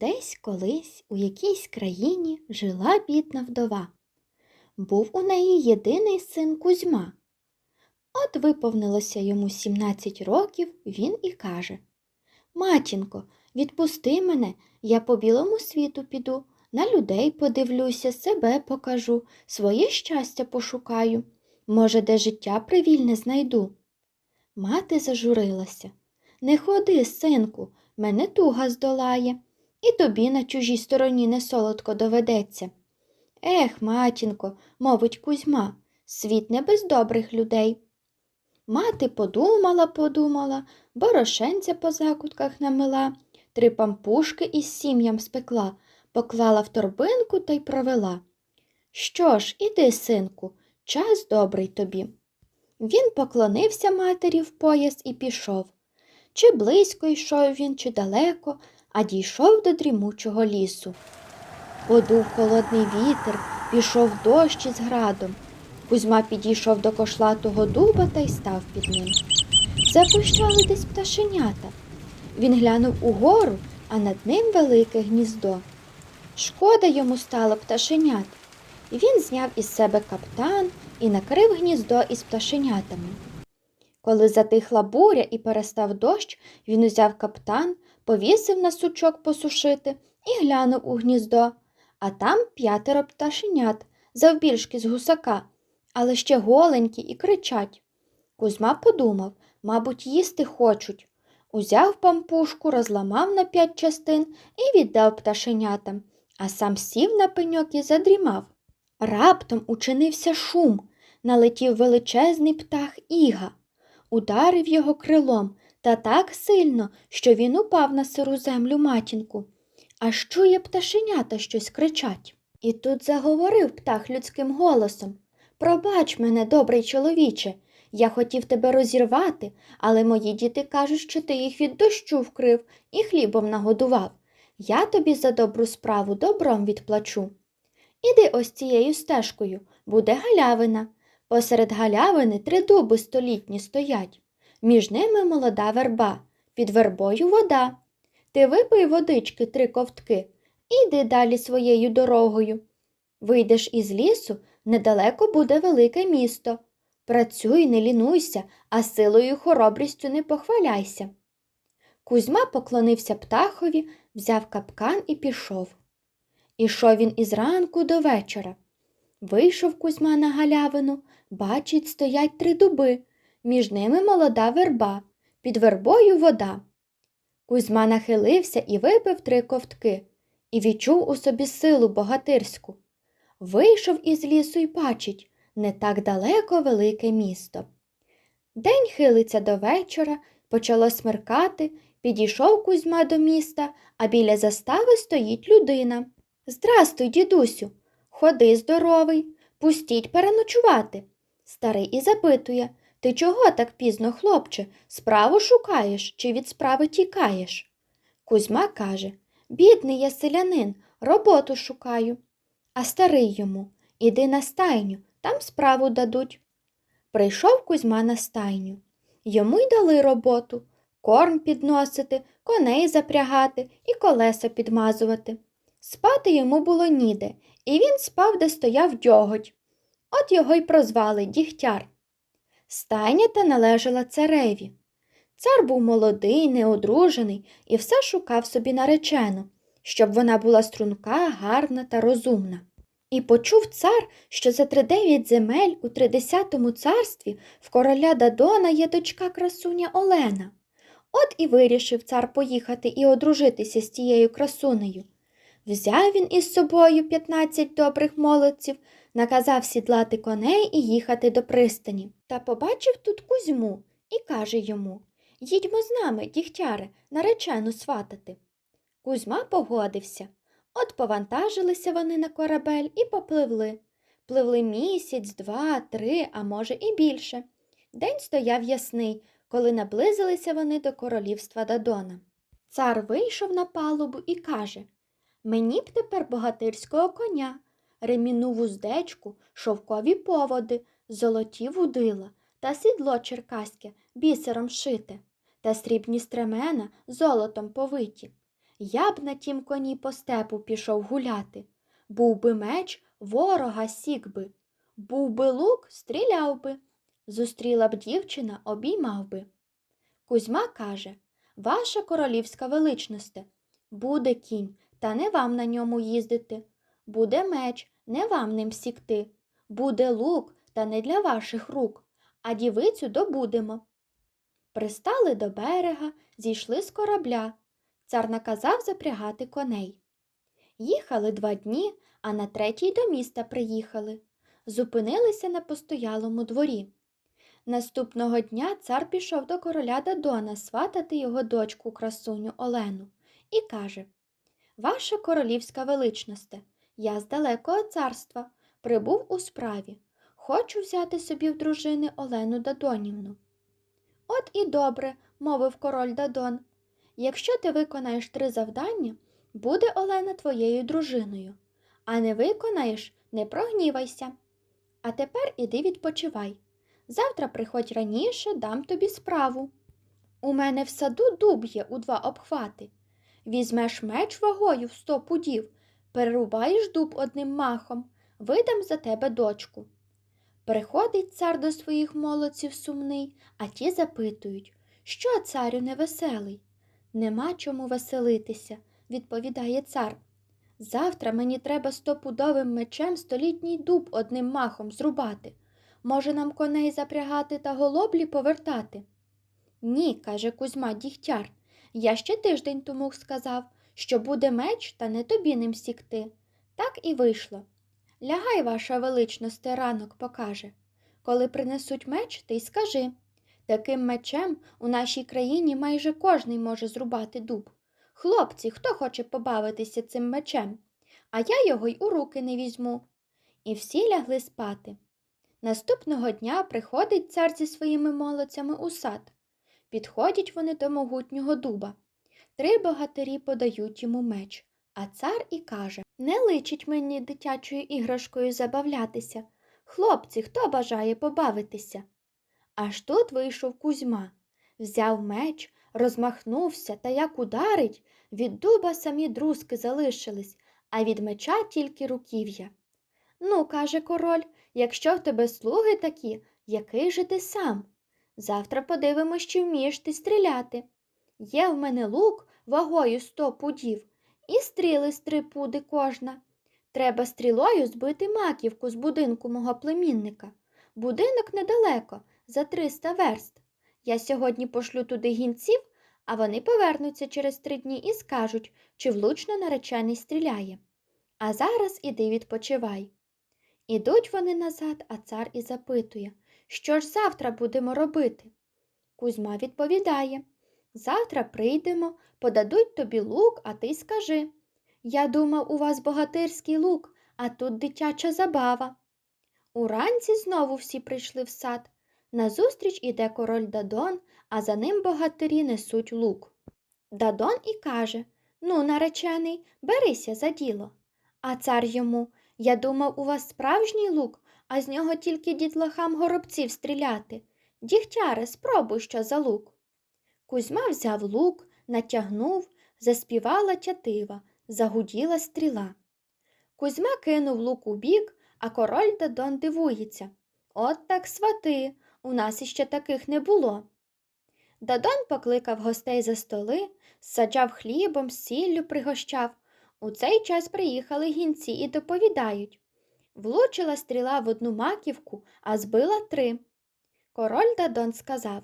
Десь колись у якійсь країні жила бідна вдова. Був у неї єдиний син Кузьма. От виповнилося йому 17 років, він і каже Матінко, відпусти мене, я по білому світу піду, на людей подивлюся, себе покажу, своє щастя пошукаю. Може, де життя привільне знайду. Мати зажурилася. Не ходи, синку, мене туга здолає, і тобі на чужій стороні не солодко доведеться. Ех, матінко, мовить Кузьма, світ не без добрих людей. Мати подумала, подумала, борошенця по закутках намила, три пампушки із сім'ям спекла, поклала в торбинку та й провела. Що ж, іди, синку, час добрий тобі. Він поклонився матері в пояс і пішов. Чи близько йшов він, чи далеко, а дійшов до дрімучого лісу. Подув холодний вітер, пішов дощ із градом. Кузьма підійшов до кошлатого дуба та й став під ним. Запущали десь пташенята. Він глянув угору, а над ним велике гніздо. Шкода йому стало пташенят. Він зняв із себе каптан і накрив гніздо із пташенятами. Коли затихла буря і перестав дощ, він узяв каптан, повісив на сучок посушити і глянув у гніздо, а там п'ятеро пташенят, завбільшки з гусака, але ще голенькі і кричать. Кузьма подумав, мабуть, їсти хочуть. Узяв пампушку, розламав на п'ять частин і віддав пташенятам, а сам сів на пеньок і задрімав. Раптом учинився шум, налетів величезний птах Іга, ударив його крилом та так сильно, що він упав на сиру землю матінку. Аж чує пташенята щось кричать. І тут заговорив птах людським голосом Пробач мене, добрий чоловіче, я хотів тебе розірвати, але мої діти кажуть, що ти їх від дощу вкрив і хлібом нагодував. Я тобі за добру справу добром відплачу. Іди ось цією стежкою, буде галявина. Посеред галявини три дуби столітні стоять. Між ними молода верба, під вербою вода. Ти випий водички три ковтки і йди далі своєю дорогою. Вийдеш із лісу, недалеко буде велике місто. Працюй, не лінуйся, а силою хоробрістю не похваляйся. Кузьма поклонився птахові, взяв капкан і пішов. Ішов він із ранку до вечора. Вийшов Кузьма на галявину, бачить, стоять три дуби, між ними молода верба, під вербою вода. Кузьма нахилився і випив три ковтки, і відчув у собі силу богатирську. Вийшов із лісу й бачить не так далеко велике місто. День хилиться до вечора, почало смеркати, підійшов Кузьма до міста, а біля застави стоїть людина. Здрастуй, дідусю, ходи здоровий, пустіть переночувати. Старий і запитує Ти чого так пізно, хлопче, справу шукаєш чи від справи тікаєш? Кузьма каже Бідний я селянин, роботу шукаю. А старий йому Іди на стайню, там справу дадуть. Прийшов Кузьма на стайню. Йому й дали роботу корм підносити, коней запрягати і колеса підмазувати. Спати йому було ніде, і він спав, де стояв дьоготь. От його й прозвали Дігтяр. Стайня та належала цареві. Цар був молодий, неодружений і все шукав собі наречену, щоб вона була струнка, гарна та розумна. І почув цар, що за тридев'ять земель у тридесятому царстві в короля Дадона є дочка красуня Олена. От і вирішив цар поїхати і одружитися з тією красунею. Взяв він із собою п'ятнадцять добрих молодців, наказав сідлати коней і їхати до пристані. Та побачив тут Кузьму і каже йому Їдьмо з нами, дігтяре, наречену сватати. Кузьма погодився. От повантажилися вони на корабель і попливли. Пливли місяць, два, три, а може, і більше. День стояв ясний, коли наблизилися вони до королівства Дадона. Цар вийшов на палубу і каже Мені б тепер богатирського коня, ремінну вуздечку, шовкові поводи, золоті вудила та сідло черкаське бісером шите, та срібні стремена золотом повиті. Я б на тім коні по степу пішов гуляти. Був би меч, ворога сік би, був би лук, стріляв би. Зустріла б дівчина, обіймав би. Кузьма каже Ваша королівська величносте, буде кінь, та не вам на ньому їздити. Буде меч, не вам ним сікти. Буде лук, та не для ваших рук, а дівицю добудемо. Пристали до берега, зійшли з корабля. Цар наказав запрягати коней. Їхали два дні, а на третій до міста приїхали. Зупинилися на постоялому дворі. Наступного дня цар пішов до короля Дадона сватати його дочку красуню Олену і каже Ваша королівська величносте, я з далекого царства прибув у справі. Хочу взяти собі в дружини Олену Дадонівну. От і добре, мовив король Дадон. Якщо ти виконаєш три завдання, буде Олена твоєю дружиною, а не виконаєш, не прогнівайся. А тепер іди відпочивай. Завтра приходь раніше, дам тобі справу. У мене в саду дуб є у два обхвати. Візьмеш меч вагою в сто пудів, перерубаєш дуб одним махом, видам за тебе дочку. Приходить цар до своїх молодців сумний, а ті запитують, що царю невеселий? Нема чому веселитися, відповідає цар. Завтра мені треба стопудовим мечем столітній дуб одним махом зрубати. Може, нам коней запрягати та голоблі повертати? Ні, каже Кузьма Дігтяр. Я ще тиждень тому сказав, що буде меч, та не тобі ним сікти. Так і вийшло. Лягай, ваша величність, ранок покаже. Коли принесуть меч, ти й скажи. Таким мечем у нашій країні майже кожний може зрубати дуб. Хлопці, хто хоче побавитися цим мечем? А я його й у руки не візьму. І всі лягли спати. Наступного дня приходить цар зі своїми молодцями у сад. Підходять вони до могутнього дуба. Три богатирі подають йому меч, а цар і каже Не личить мені дитячою іграшкою забавлятися. Хлопці, хто бажає побавитися? Аж тут вийшов Кузьма, взяв меч, розмахнувся та як ударить, від дуба самі друзки залишились, а від меча тільки руків'я. Ну, каже король, якщо в тебе слуги такі, який же ти сам? Завтра подивимось, чи вмієш ти стріляти. Є в мене лук вагою сто пудів, і стріли з три пуди кожна. Треба стрілою збити маківку з будинку мого племінника. Будинок недалеко, за триста верст. Я сьогодні пошлю туди гінців, а вони повернуться через три дні і скажуть, чи влучно наречений стріляє. А зараз іди відпочивай. Ідуть вони назад, а цар і запитує, що ж завтра будемо робити? Кузьма відповідає Завтра прийдемо, подадуть тобі лук, а ти скажи. Я думав, у вас богатирський лук, а тут дитяча забава. Уранці знову всі прийшли в сад. Назустріч іде король Дадон, а за ним богатирі несуть лук. Дадон і каже Ну, наречений, берися за діло. А цар йому Я думав, у вас справжній лук, а з нього тільки дітлахам горобців стріляти. Дігтяре, спробуй що за лук. Кузьма взяв лук, натягнув, заспівала тятива, загуділа стріла. Кузьма кинув лук у бік, а король Дадон дивується. От так свати, у нас іще таких не було. Дадон покликав гостей за столи, саджав хлібом, сіллю пригощав. У цей час приїхали гінці і доповідають. Влучила стріла в одну маківку, а збила три. Король Дадон сказав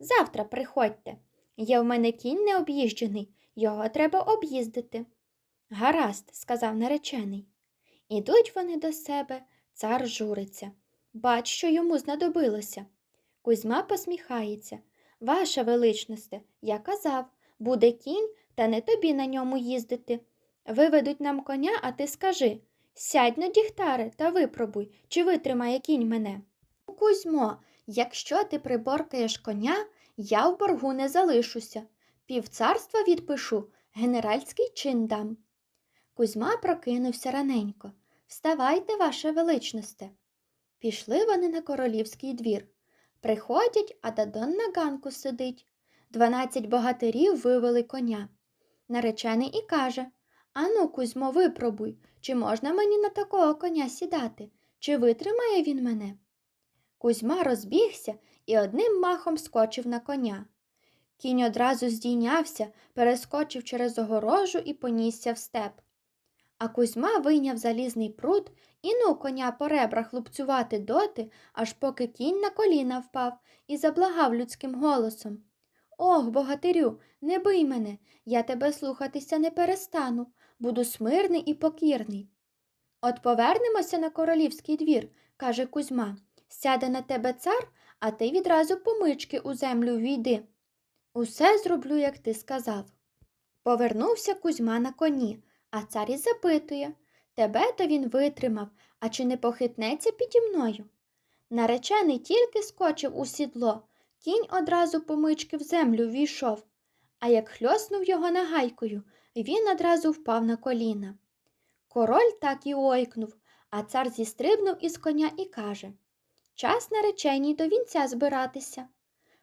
Завтра приходьте. Є в мене кінь необ'їжджений, його треба об'їздити. Гаразд, сказав наречений. Ідуть вони до себе, цар журиться. Бач, що йому знадобилося. Кузьма посміхається. Ваша величносте, я казав, буде кінь, та не тобі на ньому їздити. Виведуть нам коня, а ти скажи сядь на дігтари та випробуй, чи витримає кінь мене. Кузьмо, якщо ти приборкаєш коня, я в боргу не залишуся. Півцарства відпишу, генеральський чин дам. Кузьма прокинувся раненько. Вставайте, ваше величносте. Пішли вони на королівський двір. Приходять, а Дадон на ганку сидить. Дванадцять богатирів вивели коня. Наречений і каже Ану, Кузьмо, випробуй, чи можна мені на такого коня сідати, чи витримає він мене? Кузьма розбігся і одним махом скочив на коня. Кінь одразу здійнявся, перескочив через огорожу і понісся в степ. А Кузьма вийняв залізний прут і ну коня по ребрах лупцювати доти, аж поки кінь на коліна впав і заблагав людським голосом. Ох, богатирю, не бий мене, я тебе слухатися не перестану, буду смирний і покірний. От повернемося на королівський двір, каже Кузьма, сяде на тебе цар, а ти відразу помички у землю війди. Усе зроблю, як ти сказав. Повернувся Кузьма на коні, а цар і запитує Тебе то він витримав, а чи не похитнеться піді мною? Наречений тільки скочив у сідло, кінь одразу помички в землю війшов, а як хльоснув його нагайкою, він одразу впав на коліна. Король так і ойкнув, а цар зістрибнув із коня і каже Час нареченій до вінця збиратися.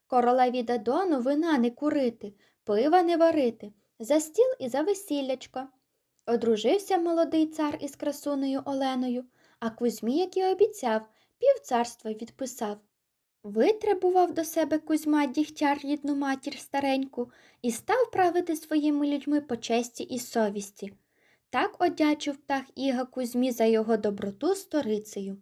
Королеві Дадону вина не курити, пива не варити, за стіл і за весіллячко. Одружився молодий цар із красунею Оленою, а Кузьмі, як і обіцяв, півцарства відписав. Витребував до себе Кузьма дігтяр рідну матір стареньку і став правити своїми людьми по честі і совісті. Так одячив птах Іга Кузьмі за його доброту сторицею.